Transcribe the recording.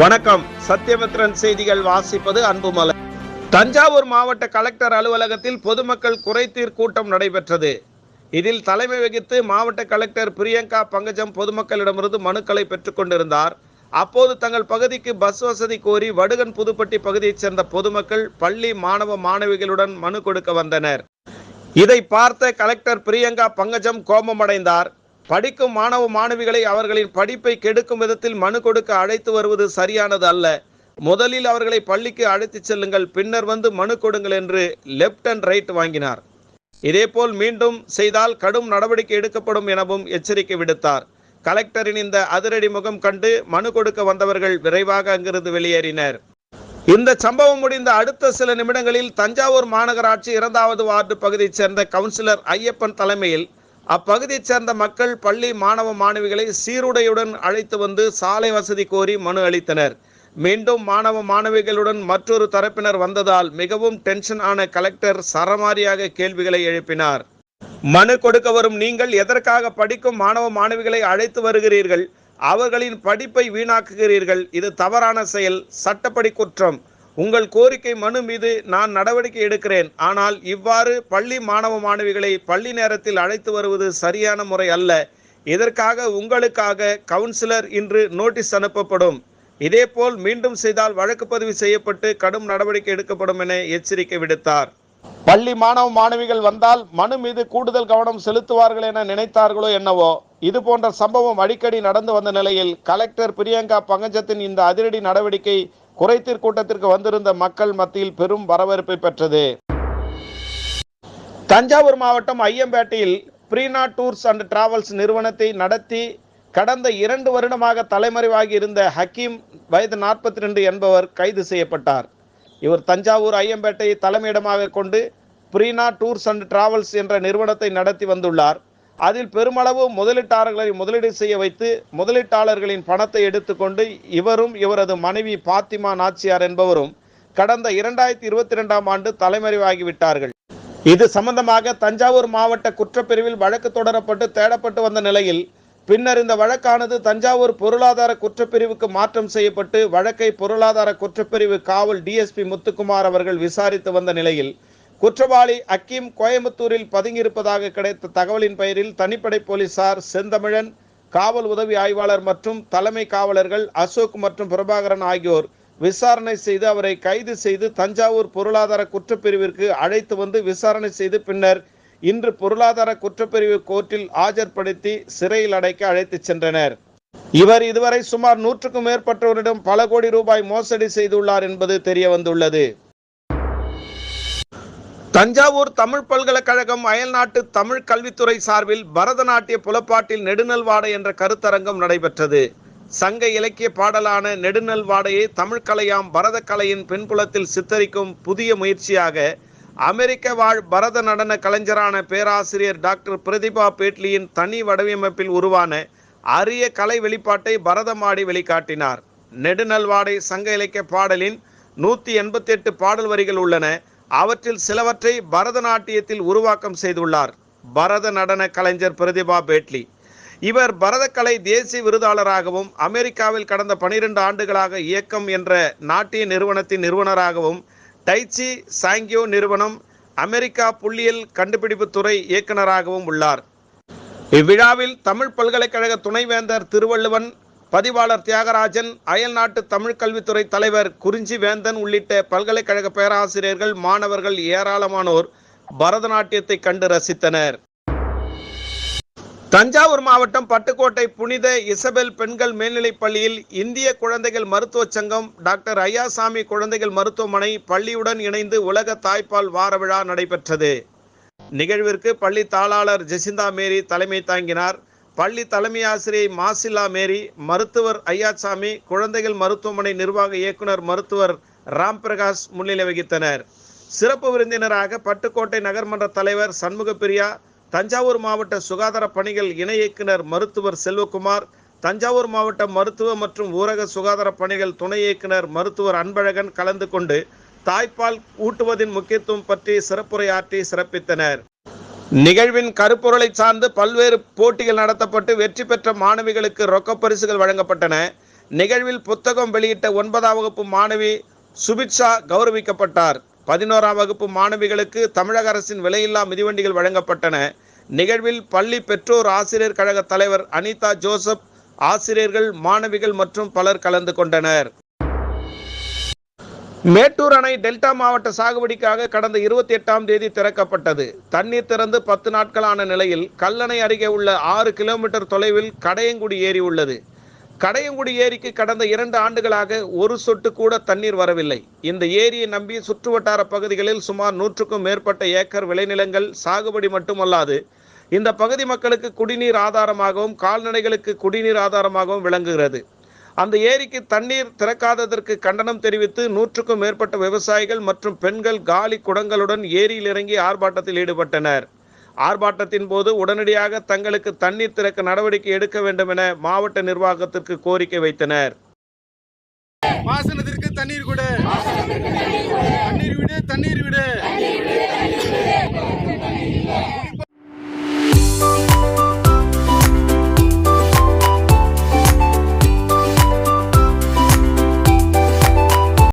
வணக்கம். சத்யமித்ரன் செய்திகள் வாசிப்பது அன்புமலை. தஞ்சாவூர் மாவட்ட கலெக்டர் அலுவலகத்தில் பொதுமக்கள் குறைதீர் கூட்டம் நடைபெற்றது. இதில் தலைமை வகித்து மாவட்ட கலெக்டர் பிரியங்கா பங்கஜம் பொதுமக்களிடமிருந்து மனுக்களை பெற்றுக்கொண்டிருந்தார் அப்போது தங்கள் பகுதிக்கு பஸ் வசதி கோரி வடுகன் புதுப்பட்டி பகுதியைச் சேர்ந்த பொதுமக்கள் பள்ளி மாணவ மாணவிகளுடன் மனு கொடுக்க வந்தனர். இதை பார்த்த கலெக்டர் பிரியங்கா பங்கஜம் கோபமடைந்தார். படிக்கும் மாணவ மாணவிகளை அவர்களின் படிப்பை கெடுக்கும் விதத்தில் மனு கொடுக்க அழைத்து வருவது சரியானது அல்ல. முதலில் அவர்களை பள்ளிக்கு அழைத்துச் செல்லுங்கள் பின்னர் வந்து மனு கொடுங்கள் என்று லெப்ட் அண்ட் ரைட் வாங்கினார். இதேபோல் மீண்டும் செய்தால் கடும் நடவடிக்கை எடுக்கப்படும் எனவும் எச்சரிக்கை விடுத்தார். கலெக்டரின் இந்த அதிரடி முகம் கண்டு மனு கொடுக்க வந்தவர்கள் விரைவாக அங்கிருந்து வெளியேறினர். இந்த சம்பவம் முடிந்த அடுத்த சில நிமிடங்களில் தஞ்சாவூர் மாநகராட்சி இரண்டாவது வார்டு பகுதியைச் சேர்ந்த கவுன்சிலர் ஐயப்பன் தலைமையில் அப்பகுதியைச் சேர்ந்த மக்கள் பள்ளி மாணவ மாணவிகளை சீருடையுடன் அழைத்து வந்து சாலை வசதி கோரி மனு அளித்தனர். மீண்டும் மாணவ மாணவிகளுடன் மற்றொரு தரப்பினர் வந்ததால் மிகவும் டென்ஷன் ஆன கலெக்டர் சரமாரியாக கேள்விகளை எழுப்பினார். மனு கொடுக்க வரும் நீங்கள் எதற்காக படிக்கும் மாணவ மாணவிகளை அழைத்து வருகிறீர்கள்? அவர்களின் படிப்பை வீணாக்குகிறீர்கள். இது தவறான செயல் சட்டப்படி குற்றம். உங்கள் கோரிக்கை மனு மீது நான் நடவடிக்கை எடுக்கிறேன். ஆனால் இவ்வாறு பள்ளி மாணவ மாணவிகளை பள்ளி நேரத்தில் அழைத்து வருவது சரியான முறை அல்ல. இதற்காக உங்களுக்காக கவுன்சிலர் இன்று நோட்டீஸ் அனுப்பப்படும். இதேபோல் மீண்டும் செய்தால் வழக்கு பதிவு செய்யப்பட்டு கடும் நடவடிக்கை எடுக்கப்படும் என எச்சரிக்கை விடுத்தார். பள்ளி மாணவ மாணவிகள் வந்தால் மனு மீது கூடுதல் கவனம் செலுத்துவார்கள் என நினைத்தார்களோ என்னவோ இது போன்ற சம்பவம் அடிக்கடி நடந்து வந்த நிலையில் கலெக்டர் பிரியங்கா பங்கஜத்தின் இந்த அதிரடி நடவடிக்கை குறைதீர் கூட்டத்திற்கு வந்திருந்த மக்கள் மத்தியில் பெரும் வரவேற்பை பெற்றது. தஞ்சாவூர் மாவட்டம் ஐயம்பேட்டையில் பிரீனா டூர்ஸ் அண்ட் டிராவல்ஸ் நிறுவனத்தை நடத்தி கடந்த இரண்டு வருடமாக தலைமறைவாகி இருந்த ஹக்கீம் வயது நாற்பத்தி ரெண்டு என்பவர் கைது செய்யப்பட்டார். இவர் தஞ்சாவூர் ஐயம்பேட்டையை தலைமையிடமாக கொண்டு பிரீனா டூர்ஸ் அண்ட் டிராவல்ஸ் என்ற நிறுவனத்தை நடத்தி வந்துள்ளார். அதில் பெருமளவு முதலீட்டாளர்களை முதலீடு செய்ய வைத்து முதலீட்டாளர்களின் பணத்தை எடுத்துக்கொண்டு இவரும் இவரது மனைவி பாத்திமா நாச்சியார் என்பவரும் கடந்த இரண்டாயிரத்தி இருபத்தி ரெண்டாம் ஆண்டு தலைமறைவாகிவிட்டார்கள். இது சம்பந்தமாக தஞ்சாவூர் மாவட்ட குற்றப்பிரிவில் வழக்கு தொடரப்பட்டு தேடப்பட்டு வந்த நிலையில் பின்னர் இந்த வழக்கானது தஞ்சாவூர் பொருளாதார குற்றப்பிரிவுக்கு மாற்றம் செய்யப்பட்டு வழக்கை பொருளாதார குற்றப்பிரிவு காவல் டிஎஸ்பி முத்துக்குமார் அவர்கள் விசாரித்து வந்த நிலையில் குற்றவாளி அக்கீம் கோயம்புத்தூரில் பதுங்கியிருப்பதாக கிடைத்த தகவலின் பெயரில் தனிப்படை போலீசார் செந்தமிழன் காவல் உதவி ஆய்வாளர் மற்றும் தலைமை காவலர்கள் அசோக் மற்றும் பிரபாகரன் ஆகியோர் விசாரணை செய்து அவரை கைது செய்து தஞ்சாவூர் பொருளாதார குற்றப்பிரிவிற்கு அழைத்து வந்து விசாரணை செய்து பின்னர் இன்று பொருளாதார குற்றப்பிரிவு கோர்ட்டில் ஆஜர்படுத்தி சிறையில் அடைக்க அழைத்துச் சென்றனர். இவர் இதுவரை சுமார் நூற்றுக்கும் மேற்பட்டவரிடம் பல கோடி ரூபாய் மோசடி செய்துள்ளார் என்பது தெரிய வந்துள்ளது தஞ்சாவூர் தமிழ் பல்கலைக்கழகம் அயல்நாட்டு தமிழ் கல்வித்துறை சார்பில் பரதநாட்டிய புலப்பாட்டில் நெடுநல்வாடை என்ற கருத்தரங்கம் நடைபெற்றது. சங்க இலக்கிய பாடலான நெடுநல்வாடையை தமிழ்கலையாம் பரத கலையின் பின்புலத்தில் சித்தரிக்கும் புதிய முயற்சியாக அமெரிக்க வாழ் பரத நடன கலைஞரான பேராசிரியர் டாக்டர் பிரதிபா பேட்லியின் தனி வடிவமைப்பில் உருவான அரிய கலை வெளிப்பாட்டை பரதமாடி வெளிக்காட்டினார். நெடுநல்வாடை சங்க இலக்கிய பாடலின் நூற்றி எண்பத்தி எட்டு பாடல் வரிகள் உள்ளன. அவற்றில் சிலவற்றை பரதநாட்டியத்தில் உருவாக்கம் செய்துள்ளார். பரத நடன கலைஞர் பிரதிபா பேட்லி. இவர் பரதக்கலை தேசிய விருதாளராகவும் அமெரிக்காவில் கடந்த பனிரெண்டு ஆண்டுகளாக இயக்கம் என்ற நாட்டிய நிறுவனத்தின் நிறுவனராகவும் டைச்சி சாங்கியோ நிறுவனம் அமெரிக்கா புள்ளியியல் கண்டுபிடிப்பு துறை இயக்குனராகவும் உள்ளார். இவ்விழாவில் தமிழ் பல்கலைக்கழக துணைவேந்தர் திருவள்ளுவன் பதிவாளர் தியாகராஜன் அயல்நாட்டு தமிழ் கல்வித்துறை தலைவர் குறிஞ்சி வேந்தன் உள்ளிட்ட பல்கலைக்கழக பேராசிரியர்கள் மாணவர்கள் ஏராளமானோர் பரதநாட்டியத்தை கண்டு ரசித்தனர். தஞ்சாவூர் மாவட்டம் பட்டுக்கோட்டை புனித இசபெல் பெண்கள் மேல்நிலைப் பள்ளியில் இந்திய குழந்தைகள் மருத்துவச் சங்கம் டாக்டர் ஐயாசாமி குழந்தைகள் மருத்துவமனை பள்ளியுடன் இணைந்து உலக தாய்ப்பால் வார விழா நடைபெற்றது. நிகழ்விற்கு பள்ளி தாளாளர் ஜெசிந்தா மேரி தலைமை தாங்கினார். பள்ளி தலைமை ஆசிரியை மாசிலா மேரி மருத்துவர் ஐயாசாமி குழந்தைகள் மருத்துவமனை நிர்வாக இயக்குனர் மருத்துவர் ராம் பிரகாஷ் முன்னிலை வகித்தனர். சிறப்பு விருந்தினராக பட்டுக்கோட்டை நகர்மன்ற தலைவர் சண்முக பிரியா தஞ்சாவூர் மாவட்ட சுகாதார பணிகள் இணை இயக்குனர் மருத்துவர் செல்வகுமார் தஞ்சாவூர் மாவட்ட மருத்துவ மற்றும் ஊரக சுகாதார பணிகள் துணை இயக்குனர் மருத்துவர் அன்பழகன் கலந்து கொண்டு தாய்ப்பால் ஊட்டுவதின் முக்கியத்துவம் பற்றி சிறப்புரையாற்றி சிறப்பித்தனர். நிகழ்வின் கருப்பொருளை சார்ந்து பல்வேறு போட்டிகள் நடத்தப்பட்டு வெற்றி பெற்ற மாணவிகளுக்கு ரொக்க பரிசுகள் வழங்கப்பட்டன. நிகழ்வில் புத்தகம் வெளியிட்ட ஒன்பதாம் வகுப்பு மாணவி சுபிட்சா கௌரவிக்கப்பட்டார். பதினோராம் வகுப்பு மாணவிகளுக்கு தமிழக அரசின் விலையில்லா மிதிவண்டிகள் வழங்கப்பட்டன. நிகழ்வில் பள்ளி பெற்றோர் ஆசிரியர் கழக தலைவர் அனிதா ஜோசப் ஆசிரியர்கள் மாணவிகள் மற்றும் பலர் கலந்து கொண்டனர். மேட்டூர் அணை டெல்டா மாவட்ட சாகுபடிக்காக கடந்த இருபத்தி எட்டாம் தேதி திறக்கப்பட்டது. தண்ணீர் திறந்து பத்து நாட்களான நிலையில் கல்லணை அருகே உள்ள ஆறு கிலோமீட்டர் தொலைவில் கடையங்குடி ஏரி உள்ளது. கடையங்குடி ஏரிக்கு கடந்த இரண்டு ஆண்டுகளாக ஒரு சொட்டு கூட தண்ணீர் வரவில்லை. இந்த ஏரியை நம்பி சுற்றுவட்டார பகுதிகளில் சுமார் நூற்றுக்கும் மேற்பட்ட ஏக்கர் விளைநிலங்கள் சாகுபடி மட்டுமல்லாது இந்த பகுதி மக்களுக்கு குடிநீர் ஆதாரமாகவும் கால்நடைகளுக்கு குடிநீர் ஆதாரமாகவும் விளங்குகிறது. அந்த ஏரிக்கு தண்ணீர் திறக்காததற்கு கண்டனம் தெரிவித்து நூற்றுக்கும் மேற்பட்ட விவசாயிகள் மற்றும் பெண்கள் காலி குடங்களுடன் ஏரியில் இறங்கி ஆர்ப்பாட்டத்தில் ஈடுபட்டனர். ஆர்ப்பாட்டத்தின் போது உடனடியாக தங்களுக்கு தண்ணீர் திறக்க நடவடிக்கை எடுக்க வேண்டும் என மாவட்ட நிர்வாகத்திற்கு கோரிக்கை வைத்தனர். பாசனத்திற்கு தண்ணீர் கொடு. தண்ணீர் விடு தண்ணீர் விடு.